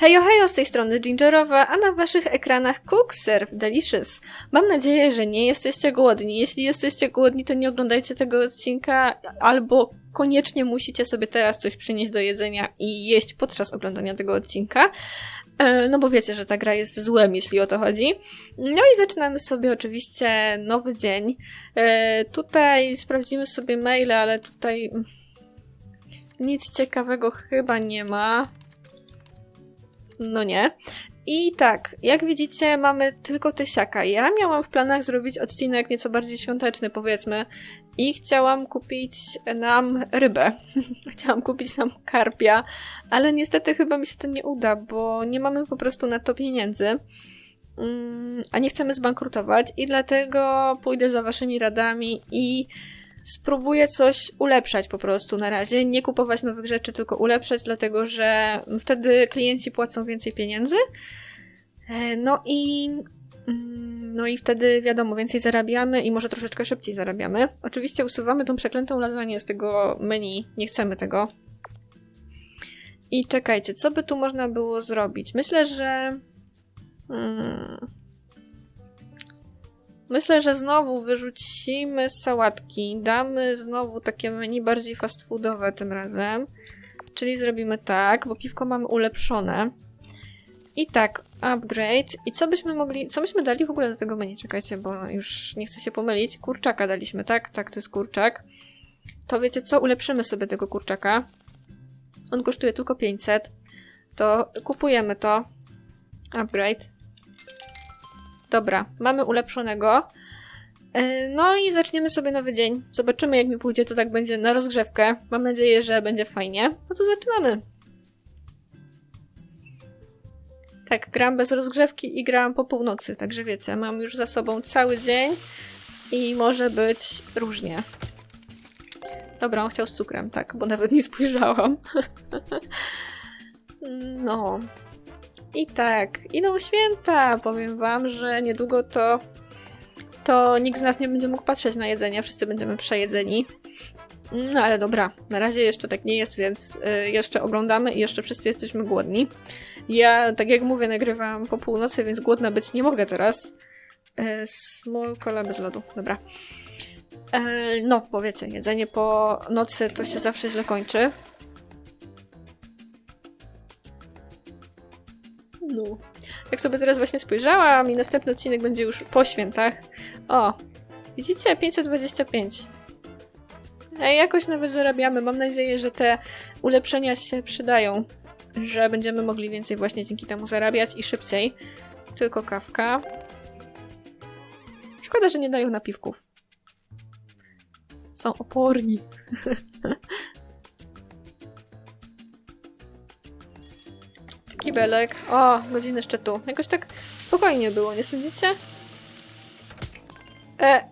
Hejo, hejo, z tej strony Gingerowa, a na waszych ekranach Cook Serve Delicious. Mam nadzieję, że nie jesteście głodni. Jeśli jesteście głodni, to nie oglądajcie tego odcinka, albo koniecznie musicie sobie teraz coś przynieść do jedzenia i jeść podczas oglądania tego odcinka. E, No bo wiecie, że ta gra jest złem, jeśli o to chodzi. No i zaczynamy sobie oczywiście nowy dzień. E, Tutaj sprawdzimy sobie maile, ale tutaj nic ciekawego chyba nie ma. No nie. I tak, jak widzicie, mamy tylko tysiaka. Ja miałam w planach zrobić odcinek nieco bardziej świąteczny, powiedzmy, i chciałam kupić nam rybę. chciałam kupić nam karpia, ale niestety chyba mi się to nie uda, bo nie mamy po prostu na to pieniędzy. Mm, A nie chcemy zbankrutować, i dlatego pójdę za waszymi radami i spróbuję coś ulepszać po prostu na razie. Nie kupować nowych rzeczy, tylko ulepszać, dlatego że wtedy klienci płacą więcej pieniędzy. E, No i. mm, No i wtedy wiadomo, więcej zarabiamy i może troszeczkę szybciej zarabiamy. Oczywiście usuwamy tą przeklętą lasagne z tego menu. Nie chcemy tego. I czekajcie, co by tu można było zrobić? Myślę, że. Mm, Myślę, że znowu wyrzucimy sałatki. Damy znowu takie menu bardziej fast foodowe tym razem. Czyli zrobimy tak, bo piwko mamy ulepszone. I tak, upgrade. I co byśmy mogli. Co byśmy dali w ogóle do tego menu? Czekajcie, bo już nie chcę się pomylić. Kurczaka daliśmy, tak? Tak, to jest kurczak. To wiecie co? Ulepszymy sobie tego kurczaka. On kosztuje tylko 500. To kupujemy to. Upgrade. Dobra, mamy ulepszonego. E, No i zaczniemy sobie nowy dzień. Zobaczymy, jak mi pójdzie, to tak będzie na rozgrzewkę. Mam nadzieję, że będzie fajnie. No to zaczynamy. Tak, gram bez rozgrzewki i gram po północy, także wiecie, mam już za sobą cały dzień i może być różnie. Dobra, on chciał z cukrem, tak, bo nawet nie spojrzałam. no. I tak, idą święta. Powiem wam, że niedługo to to nikt z nas nie będzie mógł patrzeć na jedzenie, wszyscy będziemy przejedzeni. No ale dobra, na razie jeszcze tak nie jest, więc y, jeszcze oglądamy i jeszcze wszyscy jesteśmy głodni. Ja, tak jak mówię, nagrywam po północy, więc głodna być nie mogę teraz. Y, small cola bez lodu, dobra. E, no, bo wiecie, jedzenie po nocy to się zawsze źle kończy. No. Jak sobie teraz właśnie spojrzałam i następny odcinek będzie już po świętach. O, widzicie? 525. Ej, jakoś nawet zarabiamy. Mam nadzieję, że te ulepszenia się przydają. Że będziemy mogli więcej właśnie dzięki temu zarabiać i szybciej. Tylko kawka. Szkoda, że nie dają napiwków. Są oporni. Kibelek. O, godziny szczytu. Jakoś tak spokojnie było, nie sądzicie? E,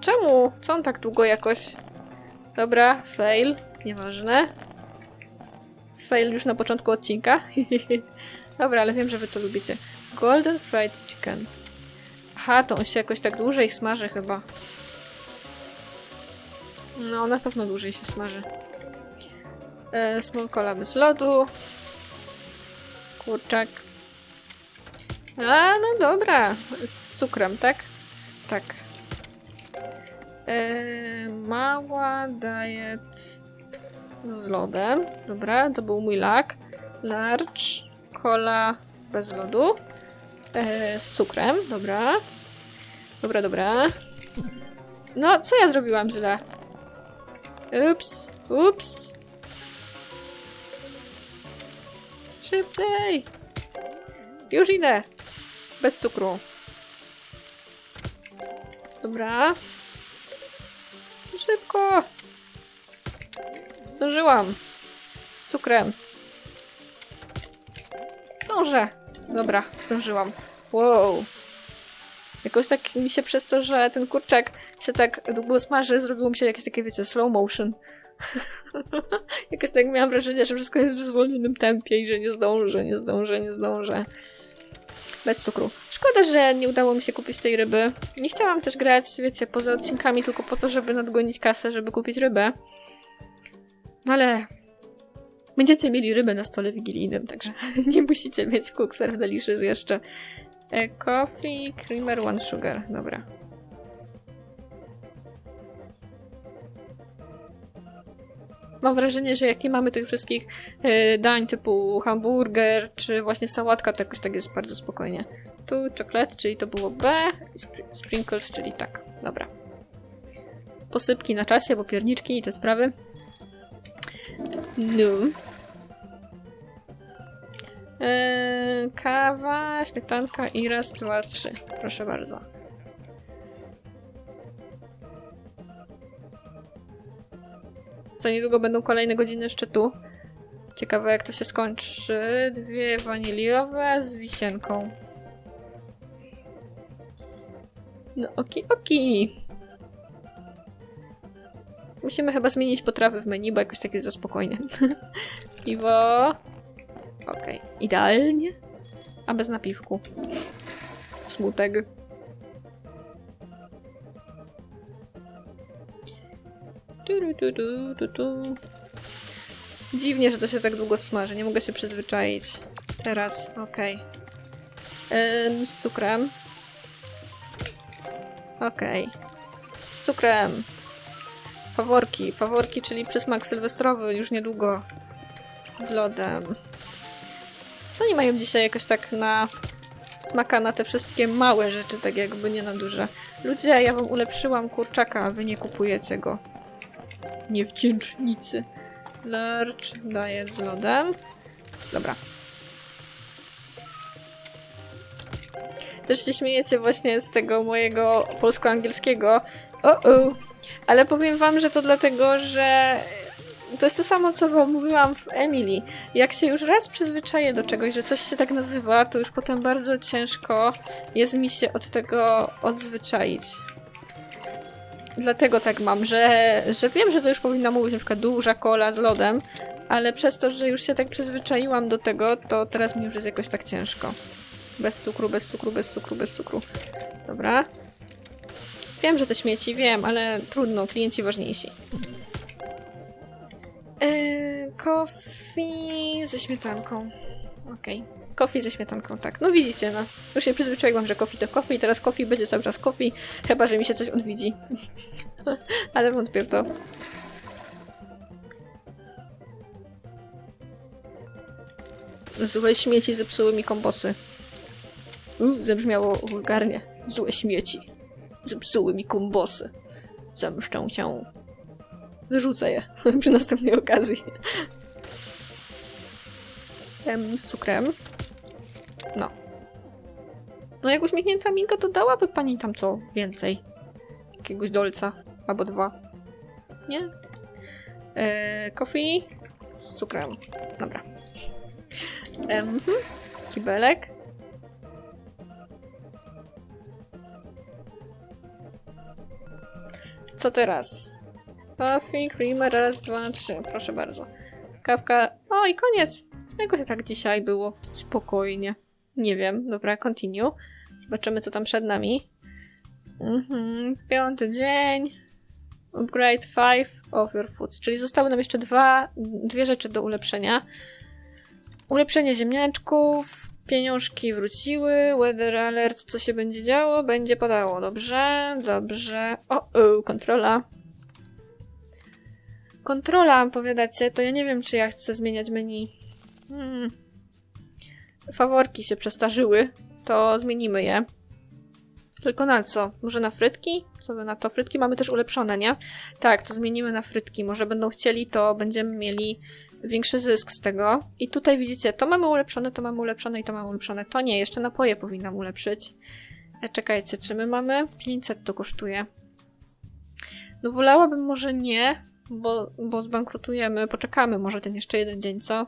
czemu? Co on tak długo jakoś... Dobra, fail. Nieważne. Fail już na początku odcinka. Dobra, ale wiem, że wy to lubicie. Golden Fried Chicken. Aha, to on się jakoś tak dłużej smaży chyba. No, na pewno dłużej się smaży. E, small cola bez lodu. Kurczak. A, no dobra. Z cukrem, tak? Tak. Eee, mała diet z lodem. Dobra, to był mój lak. Large, cola bez lodu. Eee, z cukrem, dobra. Dobra, dobra. No, co ja zrobiłam źle? Ups, ups. Szybciej! Już idę! Bez cukru. Dobra. Szybko! Zdążyłam. Z cukrem. Zdążę. Dobra, zdążyłam. Wow. Jakoś tak mi się przez to, że ten kurczak się tak długo smaży, zrobiło mi się jakieś takie, wiecie, slow motion. Jakoś tak miałam wrażenie, że wszystko jest w zwolnionym tempie i że nie zdążę, nie zdążę, nie zdążę. Bez cukru. Szkoda, że nie udało mi się kupić tej ryby. Nie chciałam też grać, wiecie, poza odcinkami tylko po to, żeby nadgonić kasę, żeby kupić rybę. No ale... Będziecie mieli rybę na stole wigilijnym, także nie musicie mieć Cook Serve Delicious jeszcze. E, coffee, creamer, one sugar. Dobra. Mam wrażenie, że jak nie mamy tych wszystkich e, dań typu hamburger czy właśnie sałatka, to jakoś tak jest bardzo spokojnie. Tu czekolad, czyli to było B, sprinkles, czyli tak. Dobra. Posypki na czasie, bo pierniczki i te sprawy. No. Eee, kawa, śmietanka i raz, dwa, trzy. Proszę bardzo. Za niedługo będą kolejne godziny szczytu. Ciekawe jak to się skończy. Dwie waniliowe z wisienką. No oki, oki. Musimy chyba zmienić potrawy w menu, bo jakoś tak jest za spokojnie. Piwo. Okej, idealnie. A bez napiwku. Smutek. Dziwnie, że to się tak długo smaży. Nie mogę się przyzwyczaić. Teraz, okej. Ym, z cukrem. Okej. Z cukrem. Faworki. Faworki, czyli przysmak sylwestrowy już niedługo. Z lodem. Co oni mają dzisiaj jakoś tak na smaka na te wszystkie małe rzeczy, tak jakby nie na duże. Ludzie, ja wam ulepszyłam kurczaka, a wy nie kupujecie go. Niewdzięcznicy. Large daję z lodem. Dobra. Też się śmiejecie właśnie z tego mojego polsko-angielskiego. O. Ale powiem wam, że to dlatego, że to jest to samo, co wam mówiłam w Emily. Jak się już raz przyzwyczaję do czegoś, że coś się tak nazywa, to już potem bardzo ciężko jest mi się od tego odzwyczaić. Dlatego tak mam, że, że wiem, że to już powinna mówić na przykład duża kola z lodem, ale przez to, że już się tak przyzwyczaiłam do tego, to teraz mi już jest jakoś tak ciężko. Bez cukru, bez cukru, bez cukru, bez cukru. Dobra. Wiem, że to śmieci, wiem, ale trudno, klienci ważniejsi. Coffee ze śmietanką. Okej. Coffee ze śmietanką, tak. No widzicie, no. Już się przyzwyczaiłam, że coffee to coffee, teraz coffee będzie cały czas coffee, chyba, że mi się coś odwiedzi. Ale wątpię to. Złe śmieci zepsuły mi kombosy. U, zabrzmiało wulgarnie. Złe śmieci. Zepsuły mi kombosy. Zemszczę się. Wyrzucę je przy następnej okazji. Em, z cukrem. No. No jak uśmiechnięta minka, to dałaby pani tam co więcej. Jakiegoś dolca. Albo dwa. Nie? Eee, coffee z cukrem. Dobra. Mhm. Kibelek. Co teraz? Coffee, creamer, raz, dwa, trzy. Proszę bardzo. Kawka. O i koniec. Jakoś tak dzisiaj było. Spokojnie. Nie wiem. Dobra, continue. Zobaczymy, co tam przed nami. Mhm. Piąty dzień. Upgrade 5 of your foods. Czyli zostały nam jeszcze dwa, dwie rzeczy do ulepszenia. Ulepszenie ziemniaczków. Pieniążki wróciły. Weather alert. Co się będzie działo? Będzie padało. Dobrze, dobrze. O, o kontrola. Kontrola, powiadacie, to ja nie wiem, czy ja chcę zmieniać menu. Hmm. Faworki się przestarzyły, to zmienimy je. Tylko na co? Może na frytki? Co wy na to? Frytki mamy też ulepszone, nie? Tak, to zmienimy na frytki. Może będą chcieli, to będziemy mieli większy zysk z tego. I tutaj widzicie, to mamy ulepszone, to mamy ulepszone i to mamy ulepszone. To nie, jeszcze napoje powinnam ulepszyć. E, czekajcie, czy my mamy? 500 to kosztuje. No wolałabym może nie, bo, bo zbankrutujemy. Poczekamy może ten jeszcze jeden dzień, co?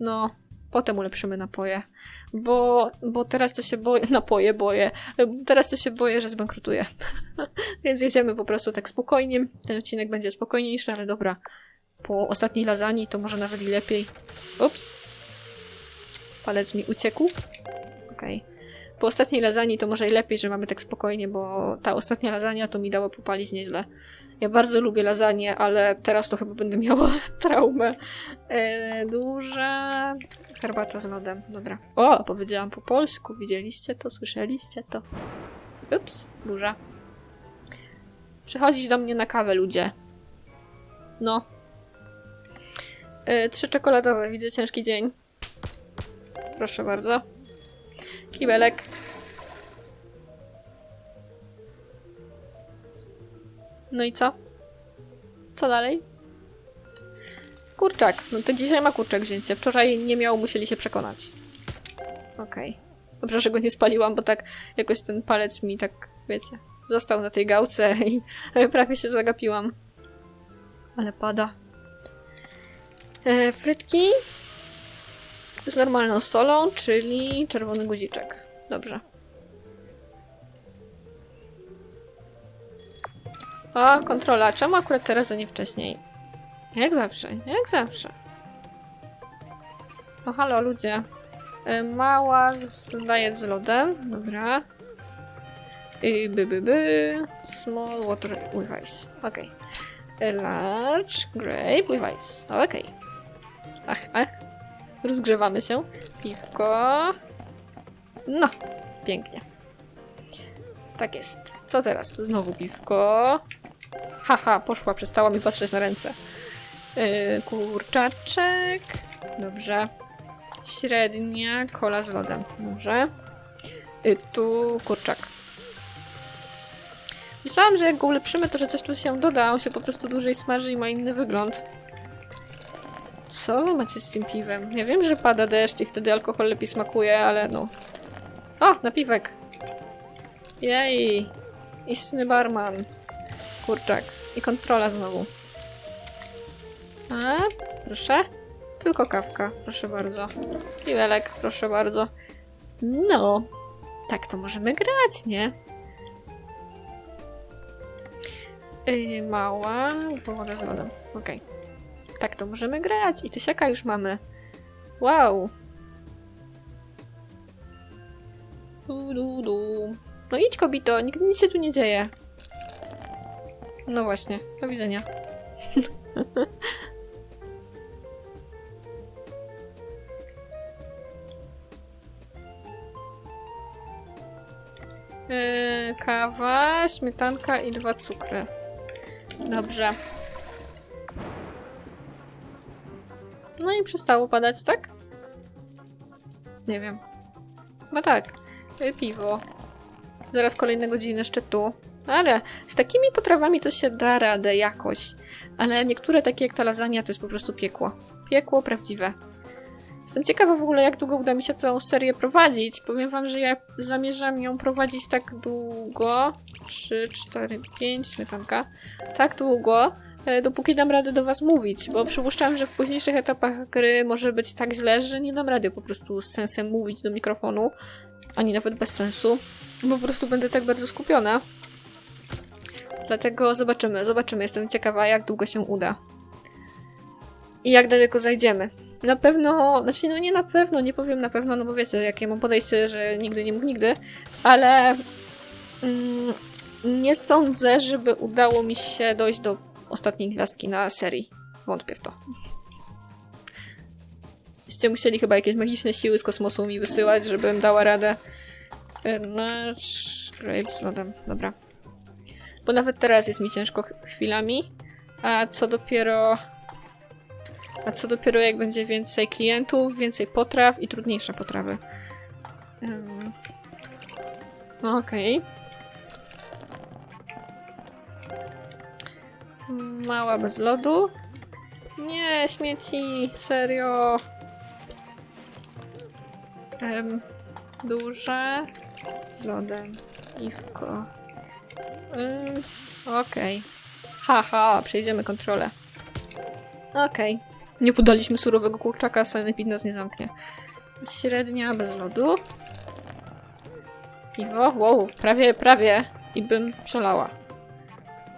No, potem ulepszymy napoje. Bo, bo teraz to się boję, napoje boję. Teraz to się boję, że zbankrutuję. Więc jedziemy po prostu tak spokojnie. Ten odcinek będzie spokojniejszy, ale dobra. Po ostatniej lasagne to może nawet i lepiej. Ups. Palec mi uciekł. Okej. Okay. Po ostatniej lasagne to może i lepiej, że mamy tak spokojnie, bo ta ostatnia lasagna to mi dała popalić nieźle. Ja bardzo lubię lasagne, ale teraz to chyba będę miała traumę. E, duża herbata z lodem. Dobra. O, powiedziałam po polsku. Widzieliście to? Słyszeliście to? Ups, burza. Przychodzić do mnie na kawę, ludzie. No. E, trzy czekoladowe. Widzę ciężki dzień. Proszę bardzo. Kibelek. No i co? Co dalej? Kurczak. No to dzisiaj ma kurczak wzięcie. Wczoraj nie miał, musieli się przekonać. Okej. Dobrze, że go nie spaliłam, bo tak jakoś ten palec mi tak, wiecie, został na tej gałce i prawie się zagapiłam. Ale pada. E, frytki z normalną solą, czyli czerwony guziczek. Dobrze. O, kontrola. Czemu akurat teraz, a nie wcześniej? Jak zawsze, jak zawsze. O, halo, ludzie. Y, Mała z diet z lodem. Dobra. I by, by, by. Small water with ice. Okej. Y, Large grape with ice. Okej. Ach, ach. Rozgrzewamy się. Piwko. No, pięknie. Tak jest. Co teraz? Znowu piwko. Haha, poszła, przestała mi patrzeć na ręce. Yy, kurczaczek. Dobrze. Średnia kola z lodem. Dobrze. Yy, tu kurczak. Myślałam, że jak go ulepszymy, to że coś tu się doda. On się po prostu dłużej smaży i ma inny wygląd. Co macie z tym piwem? Ja wiem, że pada deszcz i wtedy alkohol lepiej smakuje, ale no. O, napiwek. Jej. Istny barman. Kurczak. I kontrola znowu. A, proszę. Tylko kawka, proszę bardzo. Piwelek, proszę bardzo. No. Tak to możemy grać, nie? Yy, mała woda z lodem. Okej. Tak to możemy grać. I tysiaka już mamy. Wow. Du, du, du. No idź kobito, nigdy nic się tu nie dzieje. No właśnie, do widzenia. Yy, kawa, śmietanka i dwa cukry. Dobrze. No i przestało padać, tak? Nie wiem. Chyba tak. Yy, Piwo. Zaraz kolejne godziny szczytu. Ale z takimi potrawami to się da radę jakoś. Ale niektóre takie jak ta lasagna to jest po prostu piekło. Piekło prawdziwe. Jestem ciekawa w ogóle jak długo uda mi się tę serię prowadzić. Powiem wam, że ja zamierzam ją prowadzić tak długo. 3, 4, 5, śmietanka. Tak długo, e, dopóki dam radę do was mówić. Bo przypuszczam, że w późniejszych etapach gry może być tak źle, że nie dam rady po prostu z sensem mówić do mikrofonu. Ani nawet bez sensu. Bo po prostu będę tak bardzo skupiona. Dlatego zobaczymy, zobaczymy. Jestem ciekawa, jak długo się uda. I jak daleko zajdziemy. Na pewno, znaczy no nie na pewno, nie powiem na pewno, no bo wiecie, jakie mam podejście, że nigdy nie mów nigdy, ale mm, nie sądzę, żeby udało mi się dojść do ostatniej gwiazdki na serii. Wątpię w to. Byście musieli chyba jakieś magiczne siły z kosmosu mi wysyłać, żebym dała radę. Nasz grape z lodem, dobra. Bo nawet teraz jest mi ciężko ch- chwilami. A co dopiero. A co dopiero jak będzie więcej klientów, więcej potraw i trudniejsze potrawy. Ym. Okej. Mała bez lodu. Nie, śmieci, serio. Em, duże z lodem. Piwko. Ym, Okej. Haha, przejdziemy kontrolę. Okej. Nie podaliśmy surowego kurczaka, sanepid nas nie zamknie. Średnia bez lodu. Piwo. Wow, prawie, prawie. I bym przelała.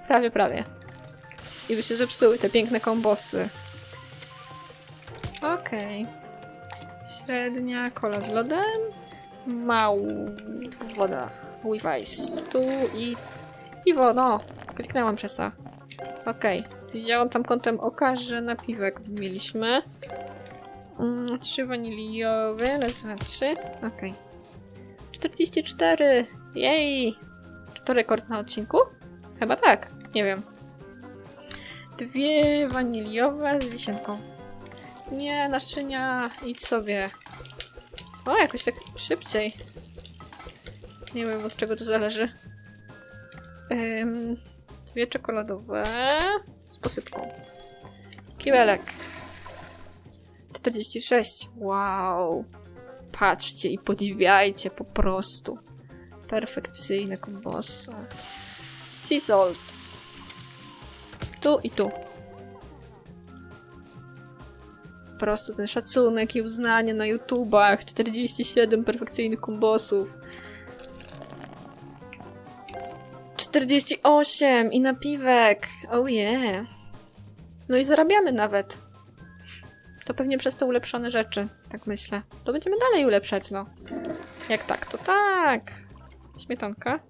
Prawie, prawie. I by się zepsuły te piękne kombosy. Okej. Średnia, kola z lodem. Mał woda. With. Tu i piwo, no. Kliknęłam przez to. Okej. Widziałam tam kątem oka, że napiwek mieliśmy. Mm, trzy waniliowe, raz, dwa, trzy. Okej. 44! Jej! Czy to rekord na odcinku? Chyba tak. Nie wiem. Dwie waniliowe z wisienką. Nie, naczynia, idź sobie. O, jakoś tak szybciej. Nie wiem od czego to zależy. Dwie czekoladowe z posypką. Kibelek. 46. Wow. Patrzcie i podziwiajcie po prostu. Perfekcyjne kombosy. Sea salt. Tu i tu. Po prostu ten szacunek i uznanie na YouTubach. 47 perfekcyjnych kombosów. 48 i napiwek. Oh yeah. No i zarabiamy nawet. To pewnie przez te ulepszone rzeczy, tak myślę. To będziemy dalej ulepszać, no. Jak tak, to tak. Śmietanka.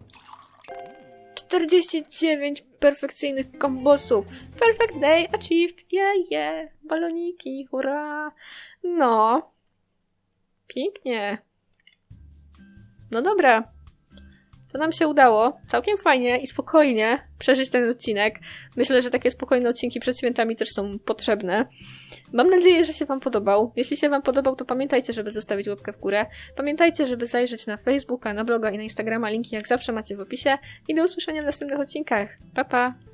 49 perfekcyjnych kombosów. Perfect day achieved. Yeah, yeah. Baloniki, hurra. No. Pięknie. No dobra. To nam się udało całkiem fajnie i spokojnie przeżyć ten odcinek. Myślę, że takie spokojne odcinki przed świętami też są potrzebne. Mam nadzieję, że się Wam podobał. Jeśli się Wam podobał, to pamiętajcie, żeby zostawić łapkę w górę. Pamiętajcie, żeby zajrzeć na Facebooka, na bloga i na Instagrama. Linki jak zawsze macie w opisie. I do usłyszenia w następnych odcinkach. Pa, pa!